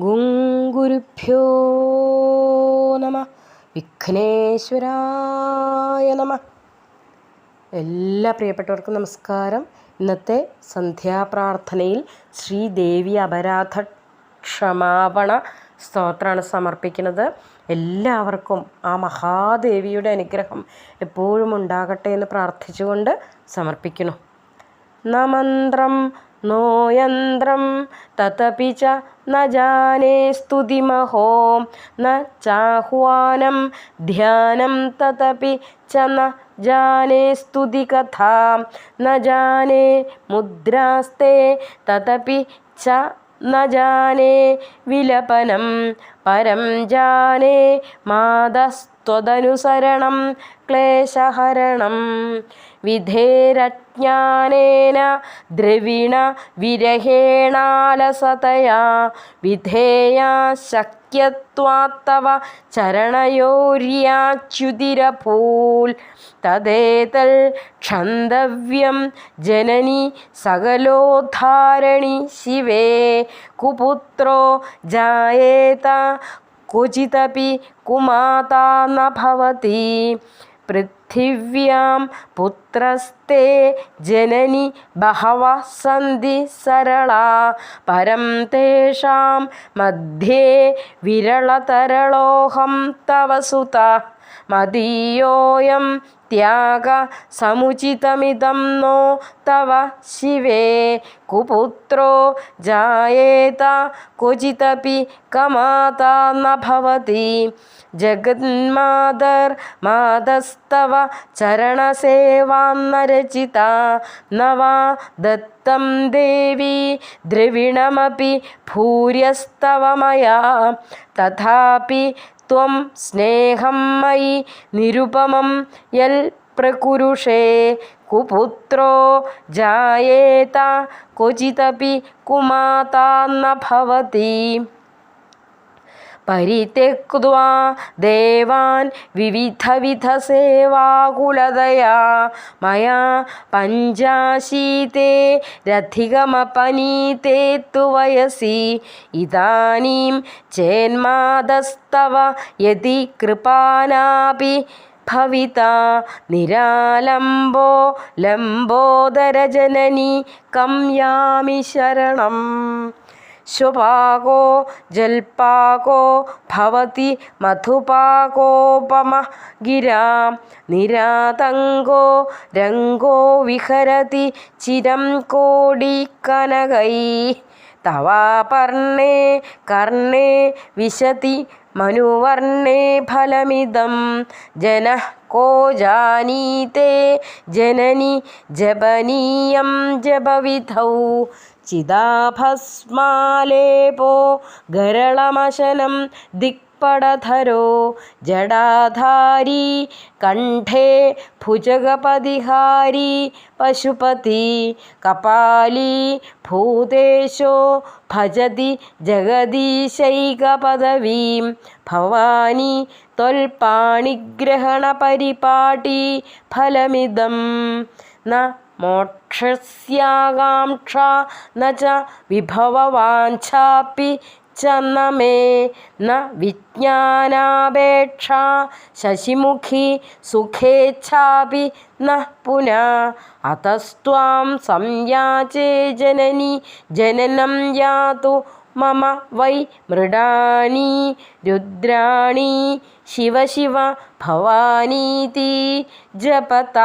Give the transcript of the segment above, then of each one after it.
ഗുരുഭ്യോ നമ. വിഘ്നേശ്വരായ നമ. എല്ലാ പ്രിയപ്പെട്ടവർക്കും നമസ്കാരം. ഇന്നത്തെ സന്ധ്യാപ്രാർത്ഥനയിൽ ശ്രീദേവി അപരാധ ക്ഷമാപണ സ്തോത്രമാണ് സമർപ്പിക്കുന്നത്. എല്ലാവർക്കും ആ മഹാദേവിയുടെ അനുഗ്രഹം എപ്പോഴും ഉണ്ടാകട്ടെ എന്ന് പ്രാർത്ഥിച്ചുകൊണ്ട് സമർപ്പിക്കുന്നു. നമന്ത്രം नो यन्त्रं तदपि च न जाने स्तुतिमहो न चाह्वानं ध्यानं तदपि च न जाने स्तुतिकथां न जाने मुद्रास्ते तदपि च न जाने विलपनं परं जाने त्वदनुसरणं क्लेशहरणं विधेरज्ञानेन द्रविण विरहेणालसतया विधेया शक्यत्वात्तव चरणयोर्याच्युतिरपूल् तदेतल् क्षन्तव्यं जननि सकलोद्धारणि शिवे कुपुत्रो जायेत क्वचिदपि कुमाता न भवति पृथिव्यां पुत्रस्ते जननि बहवः सन्ति सरला परं तेषां मध्ये विरलतरलोऽहं तव सुता മദീയോയം ത്യാഗ സമുചിതമിതം നോ തവ ശിവേ. കുപുത്രോ ജായേത ക്വചിതപി കമാത ന ഭവതി. ജഗന്മാതർ മാതസ്തവ ചരണസേവാന്നരചിത ന വാ ദത്തം ദേവി ദ്രവിണമപി ഭൂര്യസ്തവ മയാ തഥാപി त्वं स्नेहं मयि निरुपमं यल प्रकुरुषे। कुपुत्रो जायेत क्वचिदपि कुमाता न भवति। പരിത്യക്വാ ദേവാൻ വിവിധവിധസേവാകുലതയാ മയാ പഞ്ചാശീതേ രഥികമപനീതേ തു വയസി ഇതാനീം ചേന്മാദസ്തവ യതി കൃപാനാപി ഭവിത. നിരാലംബോ ലംബോദരജനനി കം യാമി ശരണം. ശ്വപാകോ ജൽപാകോ ഭവതി മധുപാകോപമ ഗിരാം. നിരാതങ്കോ രംഗോ വിഹരതി ചിരം കോടിക്കനകൈ തവാപർണേ കർണേ വിശതി മനുവർണേ ഫലമിതം. ജന കോ ജാനീതേ ജനനി ജപനീയം ജപവിധൗ. ചിദാഭസ്മാലേപോ ഗരളമശനം ദിക്പടധരോ ജടാധാരി കണ്ഠേ ഭുജഗപതിഹാരി പശുപതി കപാലി ഭൂതേശോ ഭജതി ജഗദീശൈകപദവീം ഭവാനി ത്വൽപാണിഗ്രഹണപരിപാടി ഫലമിതം ന മോക്ഷസ്യാകാംക്ഷ ന ച വിഭവവാഞ്ചാപി ച ന മേ ന വിജ്ഞാനാപേക്ഷ ശശിമുഖി സുഖേച്ഛാപി ന പുന. അതസ്ത്വാം സംയാചേ ജനനി ജനനം യാതു മമ വൈ മൃഡാണി രുദ്രാണി ശിവ ശിവ ഭവാനീതി ജപത.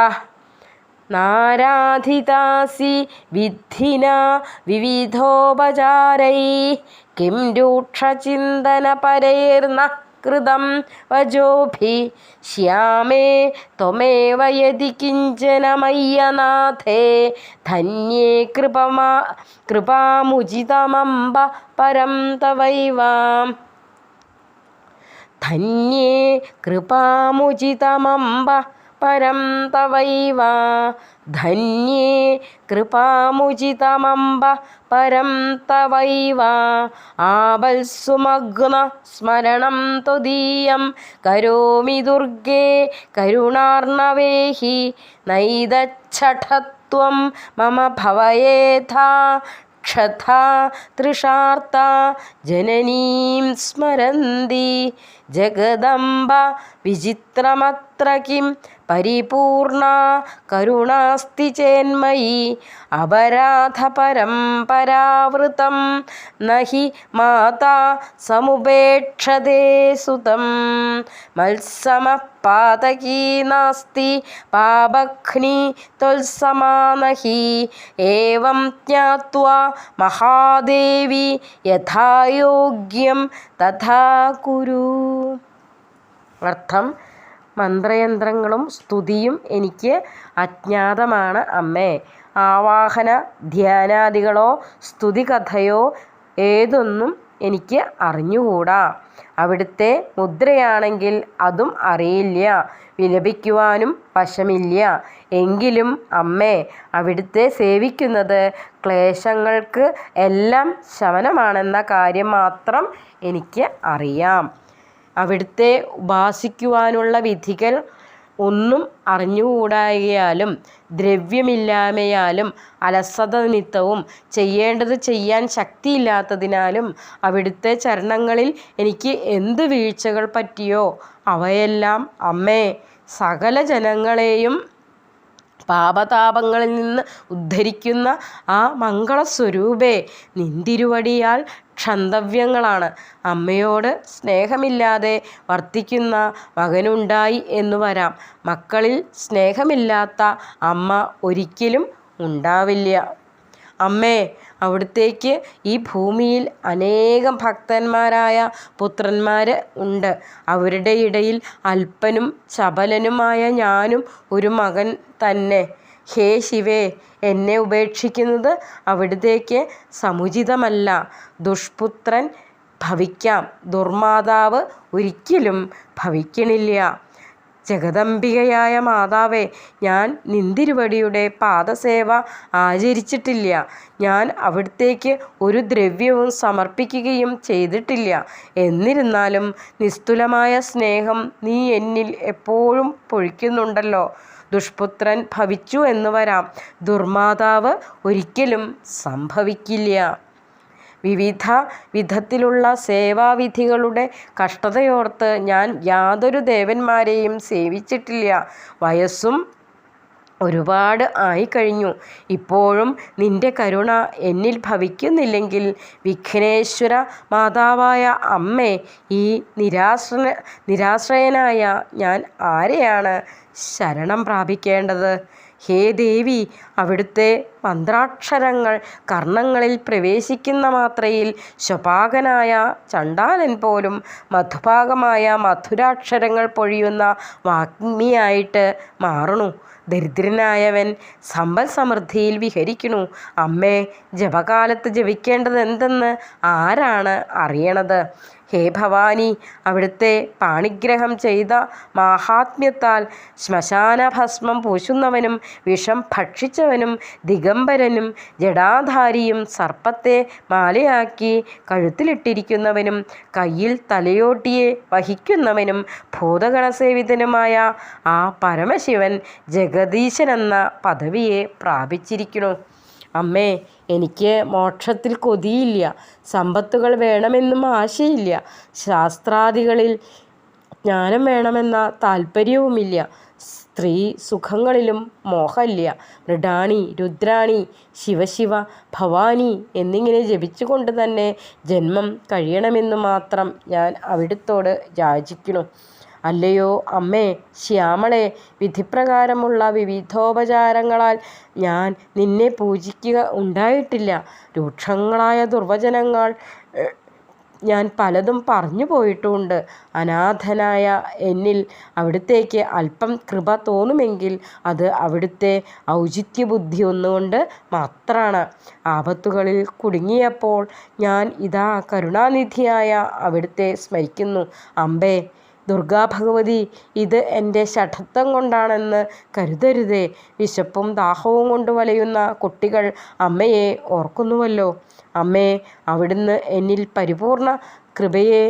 നാരാധിതാസി വിദ്ധിന വിവിധോപചാരൈ. കിം രൂക്ഷചിന്തനപരൈർന കൃതം വജോഭി. ശ്യാമേ ത്വമേവ യതി കിഞ്ചന മയ്യനാഥേ ധന്യേ കൃപമാ കൃപാമുചിതമംബ പരം തവൈവാം. ധന്യേ കൃപാമുചിതമംബ परं तवैव धन्ये कृपामुचितमम्ब परं तवैव आबल्सुमग्नस्मरणं त्वदीयं करोमि दुर्गे करुणार्णवे हि नैदच्छठत्वं मम भवयेथा क्षथा तृषार्ता जननीं स्मरन्ति जगदम्ब विचित्रमत्र किं പരിപൂർണ കരുണാസ്തി ചേന്മയി അപരാധപരംപരാവൃതം നഹി മാതാ സമുപേക്ഷതേ സുതം. മത്സമ പാതകീ നാസ്തി പാപഘ്നി തൊത്സമാനഹി ഏവം ജ്ഞാത്വാ മഹാദേവി യഥായോഗ്യം തഥാ കുരു അർത്ഥം മന്ത്രയന്ത്രങ്ങളും സ്തുതിയും എനിക്ക് അജ്ഞാതമാണ് അമ്മേ. ആവാഹന ധ്യാനാദികളോ സ്തുതികഥയോ ഏതൊന്നും എനിക്ക് അറിഞ്ഞുകൂടാ. അവിടുത്തെ മുദ്രയാണെങ്കിൽ അതും അറിയില്ല വിലപിക്കുവാനും വശമില്ല. എങ്കിലും അമ്മേ അവിടുത്തെ സേവിക്കുന്നത് ക്ലേശങ്ങൾക്ക് എല്ലാം ശമനമാണെന്ന കാര്യം മാത്രം എനിക്ക് അറിയാം. അവിടുത്തെ ഉപാസിക്കുവാനുള്ള വിധികൾ ഒന്നും അറിഞ്ഞുകൂടായാലും ദ്രവ്യമില്ലായ്മയാലും അലസത നിമിത്തവും ചെയ്യേണ്ടത് ചെയ്യാൻ ശക്തിയില്ലാത്തതിനാലും അവിടുത്തെ ചരണങ്ങളിൽ എനിക്ക് എന്ത് വീഴ്ചകൾ പറ്റിയോ അവയെല്ലാം അമ്മേ സകല ജനങ്ങളെയും പാപതാപങ്ങളിൽ നിന്ന് ഉദ്ധരിക്കുന്ന ആ മംഗളസ്വരൂപേ നിന്തിരുവടിയാൽ ക്ഷന്തവ്യങ്ങളാണ്. അമ്മയോട് സ്നേഹമില്ലാതെ വർത്തിക്കുന്ന മകനുണ്ടായി എന്നു വരാം. മക്കളിൽ സ്നേഹമില്ലാത്ത അമ്മ ഒരിക്കലും ഉണ്ടാവില്ല. അമ്മേ അവിടുത്തേക്ക് ഈ ഭൂമിയിൽ അനേകം ഭക്തന്മാരായ പുത്രന്മാർ ഉണ്ട്. അവരുടെ ഇടയിൽ അല്പനും ചപലനുമായ ഞാനും ഒരു മകൻ തന്നെ. ഹേ ശിവേ എന്നെ ഉപേക്ഷിക്കുന്നത് അവിടുത്തേക്ക് സമുചിതമല്ല. ദുഷ്പുത്രൻ ഭവിക്കാം. ദുർമാതാവ് ഒരിക്കലും ഭവിക്കണില്ല. ജഗദംബികയായ മാതാവേ ഞാൻ നിന്തിരുവടിയുടെ പാദസേവ ആചരിച്ചിട്ടില്ല. ഞാൻ അവിടത്തേക്ക് ഒരു ദ്രവ്യവും സമർപ്പിക്കുകയും ചെയ്തിട്ടില്ല. എന്നിരുന്നാലും നിസ്തുലമായ സ്നേഹം നീ എന്നിൽ എപ്പോഴും പൊഴിക്കുന്നുണ്ടല്ലോ. ദുഷ്പുത്രൻ ഭവിച്ചു എന്ന് വരാം. ദുർമാതാവ് ഒരിക്കലും സംഭവിക്കില്ല. വിവിധ വിധത്തിലുള്ള സേവാവിധികളുടെ കഷ്ടതയോർത്ത് ഞാൻ യാതൊരു ദേവന്മാരെയും സേവിച്ചിട്ടില്ല. വയസ്സും ഒരുപാട് ആയിക്കഴിഞ്ഞു. ഇപ്പോഴും നിന്റെ കരുണ എന്നിൽ ഭവിക്കുന്നില്ലെങ്കിൽ വിഘ്നേശ്വര മാതാവായ അമ്മേ ഈ നിരാശ്ര നിരാശ്രയനായ ഞാൻ ആരെയാണ് ശരണം പ്രാപിക്കേണ്ടത്? ഹേ ദേവി അവിടുത്തെ മന്ത്രാക്ഷരങ്ങൾ കർണങ്ങളിൽ പ്രവേശിക്കുന്ന മാത്രയിൽ ശപാകനായ ചണ്ടാലൻ പോലും മധുഭാഗമായ മധുരാക്ഷരങ്ങൾ പൊഴിയുന്ന വാഗ്മിയായിട്ട് മാറണു. ദരിദ്രനായവൻ സമ്പൽ സമൃദ്ധിയിൽ വിഹരിക്കണു അമ്മേ ജപകാലത്ത് ജപിക്കേണ്ടത് എന്തെന്ന് ആരാണ് അറിയണത്? ഹേ ഭവാനി അവിടുത്തെ പാണിഗ്രഹം ചെയ്ത മാഹാത്മ്യത്താൽ ശ്മശാന ഭസ്മം പൂശുന്നവനും വിഷം ഭക്ഷിച്ചവനും ദിഗംബരനും ജടാധാരിയും സർപ്പത്തെ മാലയാക്കി കഴുത്തിലിട്ടിരിക്കുന്നവനും കയ്യിൽ തലയോട്ടിയെ വഹിക്കുന്നവനും ഭൂതഗണസേവിതനുമായ ആ പരമശിവൻ ജഗദീശനെന്ന പദവിയെ പ്രാപിച്ചിരിക്കുന്നു. അമ്മേ എനിക്ക് മോക്ഷത്തിൽ കൊതിയില്ല. സമ്പത്തുകൾ വേണമെന്നും ആശയില്ല. ശാസ്ത്രാദികളിൽ ജ്ഞാനം വേണമെന്ന താല്പര്യവുമില്ല. സ്ത്രീ സുഖങ്ങളിലും മോഹമില്ല. മൃഡാണി രുദ്രാണി ശിവശിവ ഭവാനി എന്നിങ്ങനെ ജപിച്ചുകൊണ്ട് തന്നെ ജന്മം കഴിയണമെന്ന് മാത്രം ഞാൻ അവിടുത്തോട് യാചിക്കുന്നു. അല്ലയോ അമ്മേ ശ്യാമളെ വിധിപ്രകാരമുള്ള വിവിധോപചാരങ്ങളാൽ ഞാൻ നിന്നെ പൂജിക്കുക ഉണ്ടായിട്ടില്ല. രൂക്ഷങ്ങളായ ദുർവചനങ്ങൾ ഞാൻ പലതും പറഞ്ഞു പോയിട്ടുമുണ്ട് അനാഥനായ എന്നിൽ അവിടുത്തേക്ക് അല്പം കൃപ തോന്നുമെങ്കിൽ അത് അവിടുത്തെ ഔചിത്യ ബുദ്ധി ഒന്നുകൊണ്ട് മാത്രമാണ് ആപത്തുകളിൽ കുടുങ്ങിയപ്പോൾ ഞാൻ ഇതാ കരുണാനിധിയായ അവിടുത്തെ സ്മരിക്കുന്നു. അമ്പേ ദുർഗാഭഗവതി ഇത് എന്റെ ഷഠത്വം കൊണ്ടാണെന്ന് കരുതരുതേ. വിശപ്പും ദാഹവും കൊണ്ട് വലയുന്ന കുട്ടികൾ അമ്മയെ ഓർക്കുന്നുവല്ലോ. അമ്മേ അവിടുന്ന് എന്നിൽ പരിപൂർണ കൃപയെ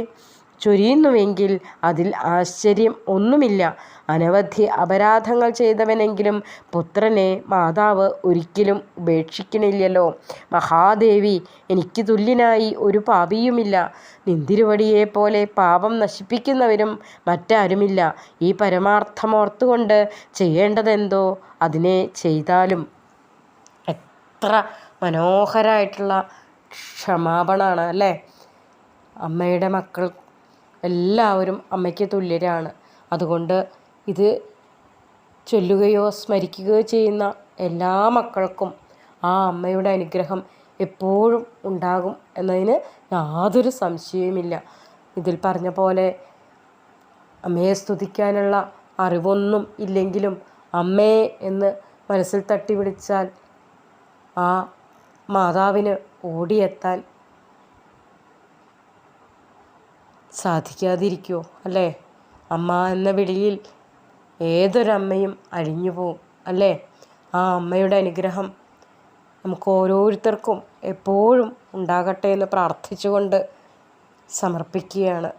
ചൊരിയുന്നുവെങ്കിൽ അതിൽ ആശ്ചര്യം ഒന്നുമില്ല. അനവധി അപരാധങ്ങൾ ചെയ്തവനെങ്കിലും പുത്രനെ മാതാവ് ഒരിക്കലും ഉപേക്ഷിക്കണില്ലല്ലോ. മഹാദേവി എനിക്ക് തുല്യനായി ഒരു പാപിയുമില്ല. നിന്തിരുവടിയെപ്പോലെ പാപം നശിപ്പിക്കുന്നവരും മറ്റാരുമില്ല. ഈ പരമാർത്ഥമോർത്തുകൊണ്ട് ചെയ്യേണ്ടതെന്തോ അതിനെ ചെയ്താലും. എത്ര മനോഹരമായിട്ടുള്ള ക്ഷമാപണമാണ് അല്ലേ? അമ്മയുടെ മക്കൾ എല്ലാവരും അമ്മയ്ക്ക് തുല്യരാണ്. അതുകൊണ്ട് ഇത് ചൊല്ലുകയോ സ്മരിക്കുകയോ ചെയ്യുന്ന എല്ലാ മക്കൾക്കും ആ അമ്മയുടെ അനുഗ്രഹം എപ്പോഴും ഉണ്ടാകും എന്നതിന് യാതൊരു സംശയവുമില്ല. ഇതിൽ പറഞ്ഞ പോലെ അമ്മയെ സ്തുതിക്കാനുള്ള അറിവൊന്നും ഇല്ലെങ്കിലും അമ്മയെ എന്ന് മനസ്സിൽ തട്ടി ആ മാതാവിന് ഓടിയെത്താൻ സാധിക്കാതിരിക്കുമോ അല്ലേ? അമ്മ എന്ന വിളിയിൽ ഏതൊരമ്മയും അഴിഞ്ഞു പോവും അല്ലേ? ആ അമ്മയുടെ അനുഗ്രഹം നമുക്ക് ഓരോരുത്തർക്കും എപ്പോഴും ഉണ്ടാകട്ടെ എന്ന് പ്രാർത്ഥിച്ചുകൊണ്ട് സമർപ്പിക്കുകയാണ്.